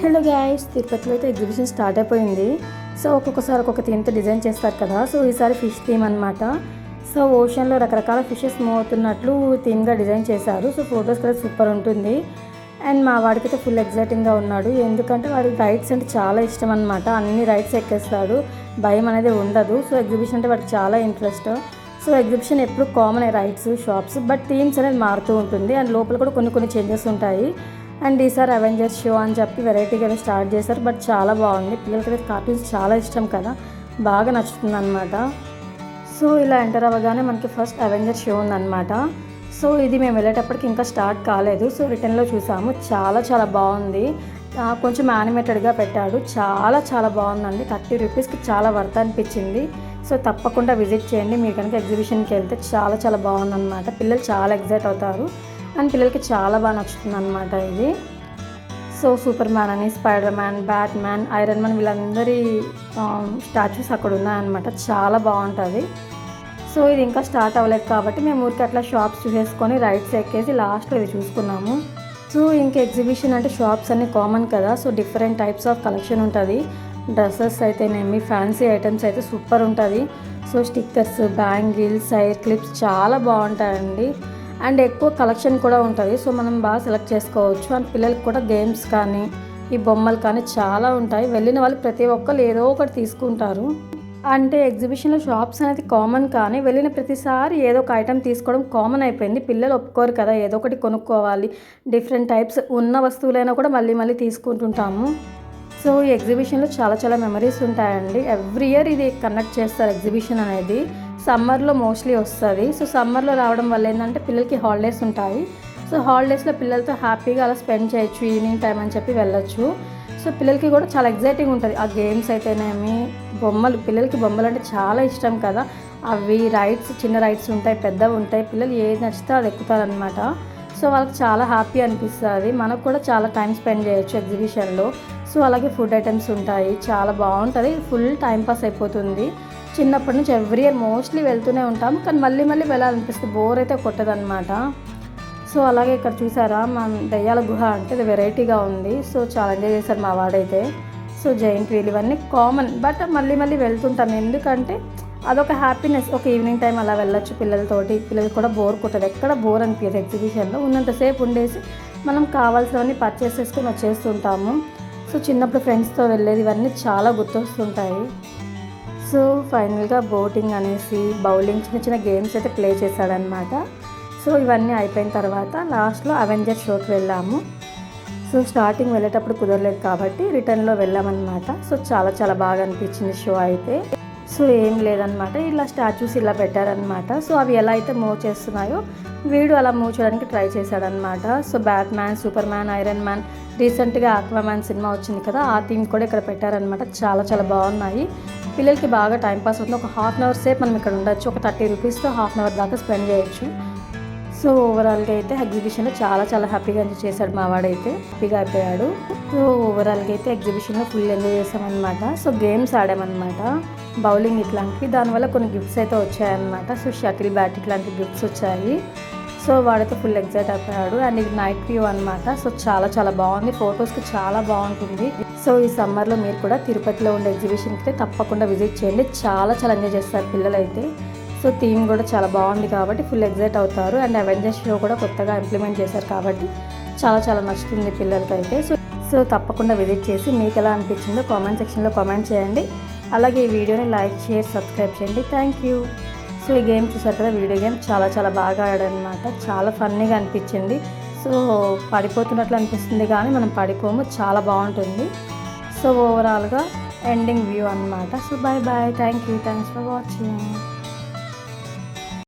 Hello guys తిరుపతిలో అయితే exhibition start అయిపోయింది. సో ఒక్కొక్కసారి ఒక్కొక్క థీమ్తో డిజైన్ చేస్తారు కదా. సో ఈసారి ఫిష్ థీమ్ అనమాట సో ఓషన్లో రకరకాల ఫిషెస్ మూవ్ అవుతున్నట్లు థీమ్గా డిజైన్ చేశారు. సో ఫొటోస్ కూడా సూపర్ ఉంటుంది. అండ్ మా వాడికైతే ఫుల్ ఎగ్జైటింగ్గా ఉన్నాడు. ఎందుకంటే వాడికి రైడ్స్ అంటే చాలా ఇష్టం అనమాట అన్ని రైడ్స్ ఎక్కేస్తాడు. భయం అనేది ఉండదు. సో ఎగ్జిబిషన్ అంటే వాడికి చాలా ఇంట్రెస్ట్ సో ఎగ్జిబిషన్ ఎప్పుడు common rides shops but themes అనేది మారుతూ ఉంటుంది. అండ్ లోపల కూడా కొన్ని కొన్ని చేంజెస్ ఉంటాయి. అండ్ ఈసారి అవెంజర్స్ షో అని చెప్పి వెరైటీగా స్టార్ట్ చేశారు. బట్ చాలా బాగుంది. పిల్లలకి కార్టూన్స్ చాలా ఇష్టం కదా. బాగా నచ్చుతుంది అనమాట సో ఇలా ఎంటర్ అవ్వగానే మనకి ఫస్ట్ అవెంజర్ షో ఉందన్నమాట. సో ఇది మేము వెళ్ళేటప్పటికి ఇంకా స్టార్ట్ కాలేదు. సో రిటర్న్లో చూసాము. చాలా చాలా బాగుంది. కొంచెం యానిమేటెడ్గా పెట్టాడు. చాలా చాలా బాగుందండి. థర్టీ రూపీస్కి చాలా వర్త్ అనిపించింది. సో తప్పకుండా విజిట్ చేయండి. మీరు కనుక ఎగ్జిబిషన్కి వెళ్తే చాలా చాలా బాగుందన్నమాట. పిల్లలు చాలా ఎగ్జైట్ అవుతారు. అండ్ పిల్లలకి చాలా బాగా నచ్చుతుంది అనమాట ఇది. సో సూపర్ మ్యాన్ అని Spiderman Batman Iron Man వీళ్ళందరి స్టాచ్యూస్ అక్కడ ఉన్నాయన్నమాట. చాలా బాగుంటుంది. సో ఇది ఇంకా స్టార్ట్ అవ్వలేదు కాబట్టి మేము ఊరికి అట్లా షాప్స్ చూసేసుకొని రైట్స్ ఎక్కేసి లాస్ట్లో ఇది చూసుకున్నాము. సో ఇంకా ఎగ్జిబిషన్ అంటే షాప్స్ అన్ని కామన్ కదా so different types of collection ఉంటుంది. డ్రెస్సెస్ అయితేనేమి ఫ్యాన్సీ ఐటమ్స్ అయితే సూపర్ ఉంటుంది. So stickers bangles hair clips చాలా బాగుంటాయండి. అండ్ ఎక్కువ కలెక్షన్ కూడా ఉంటుంది సో మనం బాగా సెలెక్ట్ చేసుకోవచ్చు. అండ్ పిల్లలకి కూడా గేమ్స్ కానీ ఈ బొమ్మలు కానీ చాలా ఉంటాయి. వెళ్ళిన వాళ్ళు ప్రతి ఒక్కరు ఏదో ఒకటి తీసుకుంటారు. అంటే ఎగ్జిబిషన్లో షాప్స్ అనేది కామన్ కానీ వెళ్ళిన ప్రతిసారి ఏదో ఒక ఐటెం తీసుకోవడం కామన్ అయిపోయింది. పిల్లలు ఒప్పుకోరు కదా ఏదో ఒకటి కొనుక్కోవాలి. డిఫరెంట్ టైప్స్ ఉన్న వస్తువులైనా కూడా మళ్ళీ మళ్ళీ తీసుకుంటుంటాము. సో ఈ ఎగ్జిబిషన్లో చాలా చాలా మెమరీస్ ఉంటాయండి. ఎవ్రీ ఇయర్ ఇది కండక్ట్ చేస్తారు ఎగ్జిబిషన్ అనేది. సమ్మర్లో మోస్ట్లీ వస్తుంది. సో సమ్మర్లో రావడం వల్ల ఏంటంటే పిల్లలకి హాలిడేస్ ఉంటాయి. సో హాలిడేస్లో పిల్లలతో హ్యాపీగా అలా స్పెండ్ చేయొచ్చు ఈవినింగ్ టైం అని చెప్పి వెళ్ళొచ్చు. సో పిల్లలకి కూడా చాలా ఎగ్జైటింగ్ ఉంటుంది. ఆ గేమ్స్ అయితేనేమి బొమ్మలు పిల్లలకి బొమ్మలు అంటే చాలా ఇష్టం కదా. అవి రైడ్స్ చిన్న రైడ్స్ ఉంటాయి పెద్దవి ఉంటాయి. పిల్లలు ఏది నచ్చితే అది ఎక్కుతారనమాట సో వాళ్ళకి చాలా హ్యాపీ అనిపిస్తుంది. మనకు కూడా చాలా టైం స్పెండ్ చేయొచ్చు ఎగ్జిబిషన్లో. సో అలాగే ఫుడ్ ఐటమ్స్ ఉంటాయి. చాలా బాగుంటుంది. ఫుల్ టైం పాస్ అయిపోతుంది. చిన్నప్పటి నుంచి ఎవ్రీ ఇయర్ మోస్ట్లీ వెళ్తూనే ఉంటాం. కానీ మళ్ళీ మళ్ళీ వెళ్ళాలనిపిస్తుంది బోర్ అయితే కొట్టదనమాట సో అలాగే ఇక్కడ చూసారా మా దయ్యాల గుహ అంటే ఇది వెరైటీగా ఉంది. సో చాలా ఎంజాయ్ చేశారు మా వాడైతే. సో జైంట్ వీల్ ఇవన్నీ కామన్. బట్ మళ్ళీ మళ్ళీ వెళ్తుంటాం. ఎందుకంటే అదొక హ్యాపీనెస్. ఒక ఈవినింగ్ టైం అలా వెళ్ళొచ్చు పిల్లలతోటి. పిల్లలు కూడా బోర్ కొట్టదు. ఎక్కడ బోర్ అనిపించదు ఎగ్జిబిషన్లో. ఉన్నంతసేపు ఉండేసి మనం కావాల్సినవన్నీ పర్చేస్ చేసుకొని వచ్చేస్తుంటాము. సో చిన్నప్పుడు ఫ్రెండ్స్తో వెళ్ళేది ఇవన్నీ చాలా గుర్తొస్తుంటాయి. సో ఫైనల్గా బోటింగ్ అనేసి బౌలింగ్ చిన్న చిన్న గేమ్స్ అయితే ప్లే చేశాడనమాట. సో ఇవన్నీ అయిపోయిన తర్వాత లాస్ట్లో అవెంజర్ షోకి వెళ్ళాము. సో స్టార్టింగ్ వెళ్ళేటప్పుడు కుదరలేదు కాబట్టి రిటర్న్లో వెళ్ళామన్నమాట సో చాలా చాలా బాగా అనిపించింది షో అయితే. సో ఏం లేదనమాట. ఇలా స్టాచ్యూస్ ఇలా పెట్టారనమాట. సో అవి ఎలా అయితే మూవ్ చేస్తున్నాయో వీడు అలా మూవ్ చేయడానికి ట్రై చేశాడనమాట. So Batman Superman Iron Man రీసెంట్గా ఆక్వామ్యాన్ సినిమా వచ్చింది కదా ఆ థీమ్ కూడా ఇక్కడ పెట్టారనమాట. చాలా చాలా బాగున్నాయి. పిల్లలకి బాగా టైంపాస్ అవుతుంది. ఒక హాఫ్ అన్ అవర్ సేపు మనం ఇక్కడ ఉండొచ్చు. ఒక థర్టీ రూపీస్తో హాఫ్ అన్ అవర్ దాకా స్పెండ్ చేయొచ్చు. సో ఓవరాల్గా అయితే ఎగ్జిబిషన్లో చాలా చాలా హ్యాపీగా ఎంజాయ్ చేశాడు మా వాడైతే. హ్యాపీగా అయిపోయాడు. సో ఓవరాల్గా అయితే ఎగ్జిబిషన్లో ఫుల్ ఎంజాయ్ చేసామన్నమాట సో గేమ్స్ ఆడామన్నమాట. బౌలింగ్ ఇట్లాంటివి. దానివల్ల కొన్ని గిఫ్ట్స్ అయితే వచ్చాయన్నమాట. సో షటిల్ బ్యాట్ ఇట్లాంటి గిఫ్ట్స్ వచ్చాయి. సో వాడైతే ఫుల్ ఎగ్జైట్ అయిపోయాడు. అండ్ ఇది నైట్ వ్యూ అనమాట సో చాలా చాలా బాగుంది. ఫొటోస్కి చాలా బాగుంటుంది. సో ఈ సమ్మర్లో మీరు కూడా తిరుపతిలో ఉండే ఎగ్జిబిషన్కి అయితే తప్పకుండా విజిట్ చేయండి. చాలా చాలా ఎంజాయ్ చేస్తారు పిల్లలైతే. సో థీమ్ కూడా చాలా బాగుంది కాబట్టి ఫుల్ ఎగ్జైట్ అవుతారు. అండ్ అవెంజర్స్ షో కూడా కొత్తగా ఇంప్లిమెంట్ చేశారు కాబట్టి చాలా చాలా నచ్చుతుంది పిల్లలకైతే. సో సో తప్పకుండా విజిట్ చేసి మీకు ఎలా అనిపించిందో కామెంట్ సెక్షన్లో కామెంట్ చేయండి. అలాగే ఈ వీడియోని లైక్ షేర్ సబ్స్క్రైబ్ చేయండి. థ్యాంక్ యూ సో ఈ గేమ్ చూసారు కదా వీడియో గేమ్ చాలా చాలా బాగా ఆడాడనమాట చాలా ఫన్నీగా అనిపించింది. సో పడిపోతున్నట్లు అనిపిస్తుంది కానీ మనం పడిపోము. చాలా బాగుంటుంది. సో ఓవరాల్గా ఎండింగ్ వ్యూ అనమాట so bye bye thank you thanks for watching